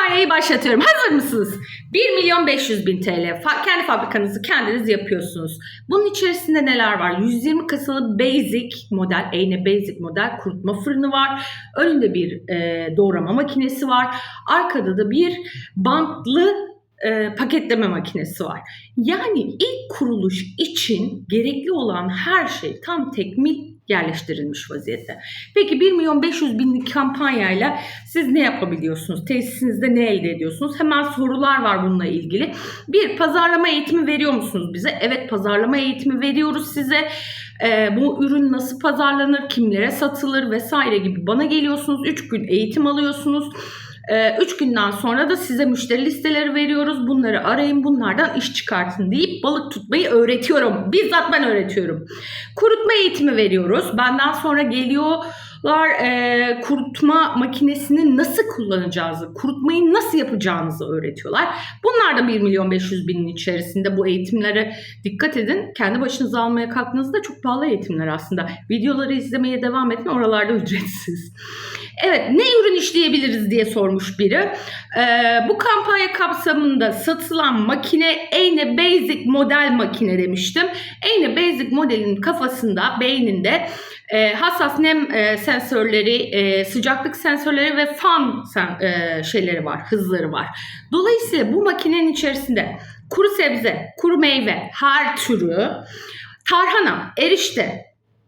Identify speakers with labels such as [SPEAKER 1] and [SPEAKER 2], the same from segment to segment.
[SPEAKER 1] kampanyayı başlatıyorum. Hazır mısınız? 1 milyon 500 bin TL. Fa- kendi fabrikanızı kendiniz yapıyorsunuz. Bunun içerisinde neler var? 120 kasalı basic model, Eyne basic model kurutma fırını var. Önünde bir e, doğrama makinesi var. Arkada da bir bantlı e, paketleme makinesi var. Yani ilk kuruluş için gerekli olan her şey tam tekmil yerleştirilmiş vaziyette. Peki 1 milyon 500 binlik kampanyayla siz ne yapabiliyorsunuz? Tesisinizde ne elde ediyorsunuz? Hemen sorular var bununla ilgili. Bir, pazarlama eğitimi veriyor musunuz bize? Evet pazarlama eğitimi veriyoruz size. Ee, bu ürün nasıl pazarlanır, kimlere satılır vesaire gibi bana geliyorsunuz. 3 gün eğitim alıyorsunuz. 3 günden sonra da size müşteri listeleri veriyoruz. Bunları arayın, bunlardan iş çıkartın deyip balık tutmayı öğretiyorum. Bizzat ben öğretiyorum. Kurutma eğitimi veriyoruz. Benden sonra geliyorlar e, kurutma makinesini nasıl kullanacağınızı, kurutmayı nasıl yapacağınızı öğretiyorlar. Bunlar da 1 milyon 500 binin içerisinde bu eğitimlere dikkat edin. Kendi başınıza almaya kalktığınızda çok pahalı eğitimler aslında. Videoları izlemeye devam edin oralarda ücretsiz. Evet ne ürün işleyebiliriz diye sormuş biri. Ee, bu kampanya kapsamında satılan makine Eyne Basic model makine demiştim. Eyne Basic modelin kafasında, beyninde e, hassas nem e, sensörleri, e, sıcaklık sensörleri ve fan sen, e, şeyleri var, hızları var. Dolayısıyla bu makinenin içerisinde kuru sebze, kuru meyve, her türü, tarhana, erişte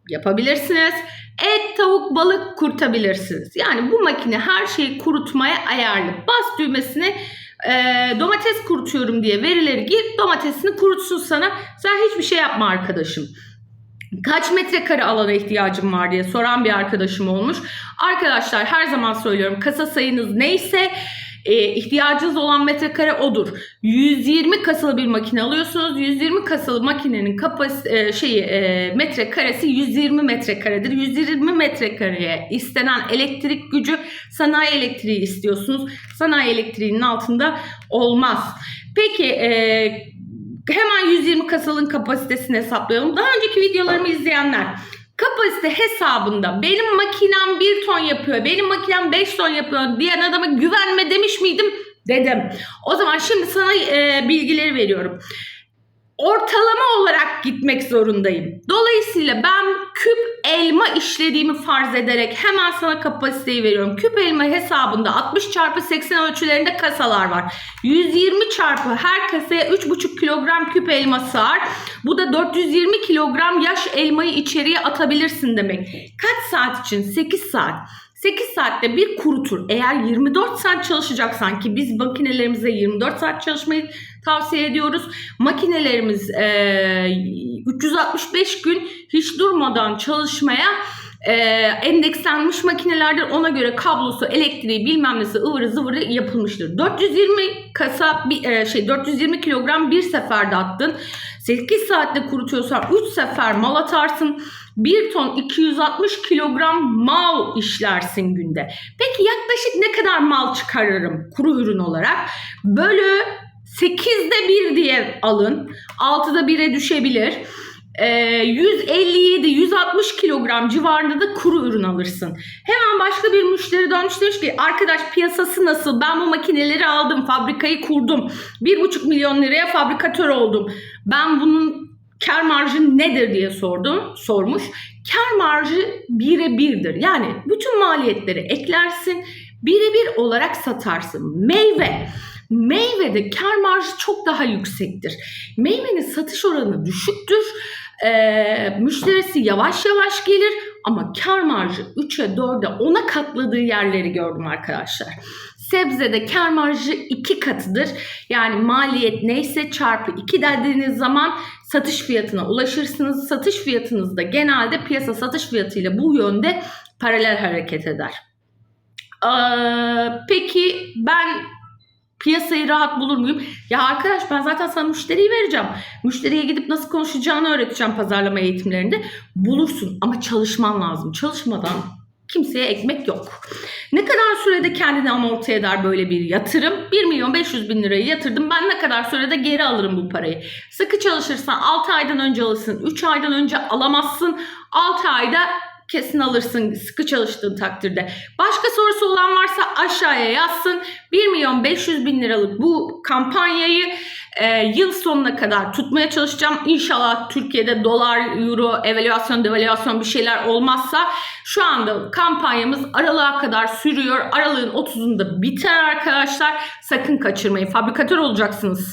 [SPEAKER 1] yapabilirsiniz. Et, tavuk, balık kurutabilirsiniz. Yani bu makine her şeyi kurutmaya ayarlı. Bas düğmesine e, domates kurutuyorum diye verileri gir. Domatesini kurutsun sana. Sen hiçbir şey yapma arkadaşım. Kaç metrekare alana ihtiyacım var diye soran bir arkadaşım olmuş. Arkadaşlar her zaman söylüyorum kasa sayınız neyse e, ihtiyacınız olan metrekare odur. 120 kasalı bir makine alıyorsunuz. 120 kasalı makinenin kapas e, şeyi e, metrekaresi 120 metrekaredir. 120 metrekareye istenen elektrik gücü sanayi elektriği istiyorsunuz. Sanayi elektriğinin altında olmaz. Peki e, hemen 120 kasalın kapasitesini hesaplayalım. Daha önceki videolarımı izleyenler kapasite hesabında benim makinem 1 ton yapıyor, benim makinem 5 ton yapıyor diyen adama güvenme demiş miydim? Dedim. O zaman şimdi sana e, bilgileri veriyorum. Ortalama olarak gitmek zorundayım. Dolayısıyla ben küp elma işlediğimi farz ederek hemen sana kapasiteyi veriyorum. Küp elma hesabında 60 çarpı 80 ölçülerinde kasalar var. 120 çarpı her kasaya 3,5 kilogram küp elma sığar. Bu da 420 kilogram yaş elmayı içeriye atabilirsin demek. Kaç saat için? 8 saat. 8 saatte bir kurutur. Eğer 24 saat çalışacaksan ki biz makinelerimize 24 saat çalışmayı tavsiye ediyoruz. Makinelerimiz e, 365 gün hiç durmadan çalışmaya e, endekslenmiş makinelerdir. Ona göre kablosu, elektriği, bilmem nesi ıvırı zıvırı yapılmıştır. 420 kasa bir e, şey 420 kilogram bir seferde attın. 8 saatte kurutuyorsan 3 sefer mal atarsın. 1 ton 260 kilogram mal işlersin günde. Peki yaklaşık ne kadar mal çıkarırım kuru ürün olarak? Bölü 8'de 1 diye alın. 6'da 1'e düşebilir. Ee, 157-160 kilogram civarında da kuru ürün alırsın. Hemen başka bir müşteri dönmüş ki arkadaş piyasası nasıl? Ben bu makineleri aldım, fabrikayı kurdum. 1,5 milyon liraya fabrikatör oldum. Ben bunun kar marjı nedir diye sordum, sormuş. Kar marjı bire birdir. Yani bütün maliyetleri eklersin, birebir olarak satarsın. Meyve. Meyvede kar marjı çok daha yüksektir. Meyvenin satış oranı düşüktür. Ee, müşterisi yavaş yavaş gelir ama kar marjı 3'e 4'e 10'a katladığı yerleri gördüm arkadaşlar. Sebzede kar marjı 2 katıdır. Yani maliyet neyse çarpı 2 dediğiniz zaman satış fiyatına ulaşırsınız. Satış fiyatınız da genelde piyasa satış fiyatıyla bu yönde paralel hareket eder. Ee, peki ben piyasayı rahat bulur muyum? Ya arkadaş ben zaten sana müşteriyi vereceğim. Müşteriye gidip nasıl konuşacağını öğreteceğim pazarlama eğitimlerinde. Bulursun ama çalışman lazım. Çalışmadan kimseye ekmek yok. Ne kadar sürede kendini amorti eder böyle bir yatırım? 1 milyon 500 bin lirayı yatırdım. Ben ne kadar sürede geri alırım bu parayı? Sıkı çalışırsan 6 aydan önce alırsın. 3 aydan önce alamazsın. 6 ayda kesin alırsın sıkı çalıştığın takdirde. Başka sorusu olan varsa aşağıya yazsın. 1 milyon 500 bin liralık bu kampanyayı e, yıl sonuna kadar tutmaya çalışacağım. İnşallah Türkiye'de dolar, euro, evaluasyon, devalüasyon bir şeyler olmazsa şu anda kampanyamız aralığa kadar sürüyor. Aralığın 30'unda biter arkadaşlar. Sakın kaçırmayın. Fabrikatör olacaksınız.